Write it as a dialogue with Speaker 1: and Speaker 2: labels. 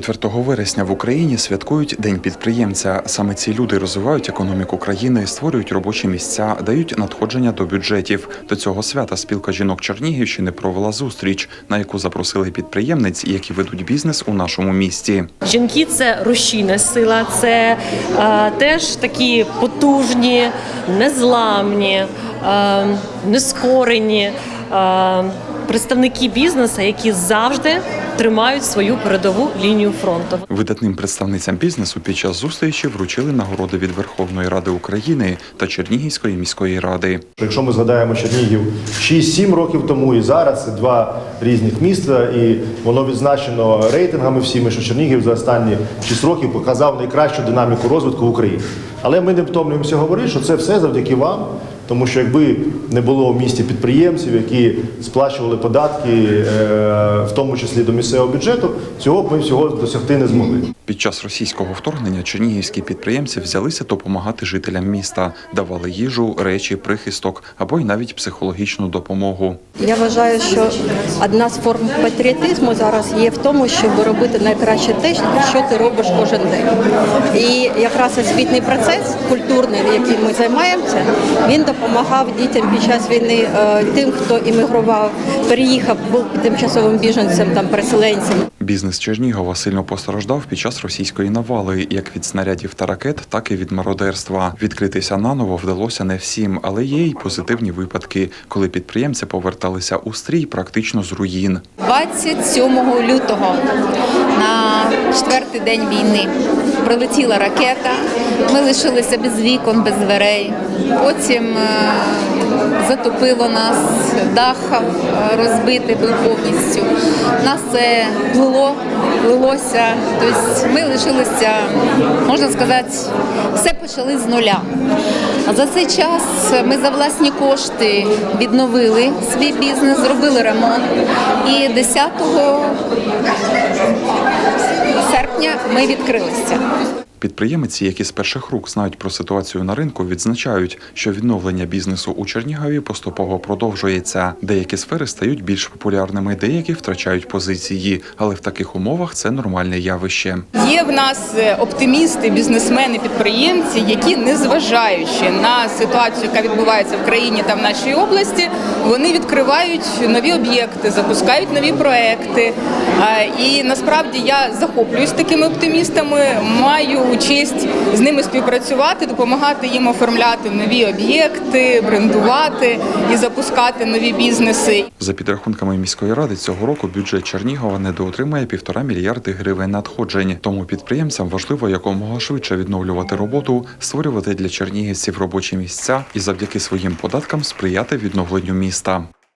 Speaker 1: 4 вересня в Україні святкують День підприємця. Саме ці люди розвивають економіку країни, створюють робочі місця, дають надходження до бюджетів. До цього свята спілка жінок Чернігівщини провела зустріч, на яку запросили підприємниць, які ведуть бізнес у нашому місті.
Speaker 2: Жінки це рушійна сила, це е, теж такі потужні, незламні, е, нескорені е, представники бізнесу, які завжди тримають свою передову лінію фронту.
Speaker 1: Видатним представницям бізнесу під час зустрічі вручили нагороди від Верховної Ради України та Чернігівської міської ради.
Speaker 3: Якщо ми згадаємо Чернігів 6-7 років тому і зараз це два різних міста, і воно відзначено рейтингами всіми, що Чернігів за останні 6 років показав найкращу динаміку розвитку в Україні. Але ми не втомлюємося говорити, що це все завдяки вам. Тому що якби не було в місті підприємців, які сплачували податки, е, в тому числі до місцевого бюджету, цього б ми всього досягти не змогли.
Speaker 1: Під час російського вторгнення чернігівські підприємці взялися допомагати жителям міста, давали їжу, речі, прихисток або й навіть психологічну допомогу.
Speaker 4: Я вважаю, що одна з форм патріотизму зараз є в тому, щоб робити найкраще те, що ти робиш кожен день. І якраз освітній процес культурний, яким ми займаємося, він допомагав дітям під час війни е, тим, хто іммігрував, переїхав, був тимчасовим біженцем, там переселенцем.
Speaker 1: Бізнес Чернігова сильно постраждав під час російської навали, як від снарядів та ракет, так і від мародерства. Відкритися наново вдалося не всім, але є й позитивні випадки, коли підприємці поверталися у стрій практично з руїн.
Speaker 5: 27 лютого на четвертий день війни прилетіла ракета. Ми лишилися без вікон, без дверей. Потім е, затопило нас, дах е, розбитий був повністю. Нас це плило, плилося. Тобто ми лишилися, можна сказати, все почали з нуля. За цей час ми за власні кошти відновили свій бізнес, зробили ремонт. І 10 серпня ми відкрилися.
Speaker 1: Підприємці, які з перших рук знають про ситуацію на ринку, відзначають, що відновлення бізнесу у Чернігові поступово продовжується. Деякі сфери стають більш популярними, деякі втрачають позиції, але в таких умовах це нормальне явище.
Speaker 6: Є в нас е, оптимісти, бізнесмени, підприємці, які, незважаючи на ситуацію, яка відбувається в країні та в нашій області, вони відкривають нові об'єкти, запускають нові проекти. І насправді я захоплююсь такими оптимістами, маю честь з ними співпрацювати, допомагати їм оформляти нові об'єкти, брендувати і запускати нові бізнеси.
Speaker 1: За підрахунками міської ради, цього року бюджет Чернігова недоотримає півтора мільярди гривень надходжень. Тому підприємцям важливо якомога швидше відновлювати роботу, створювати для чернігівців робочі місця і завдяки своїм податкам сприяти відновленню міста.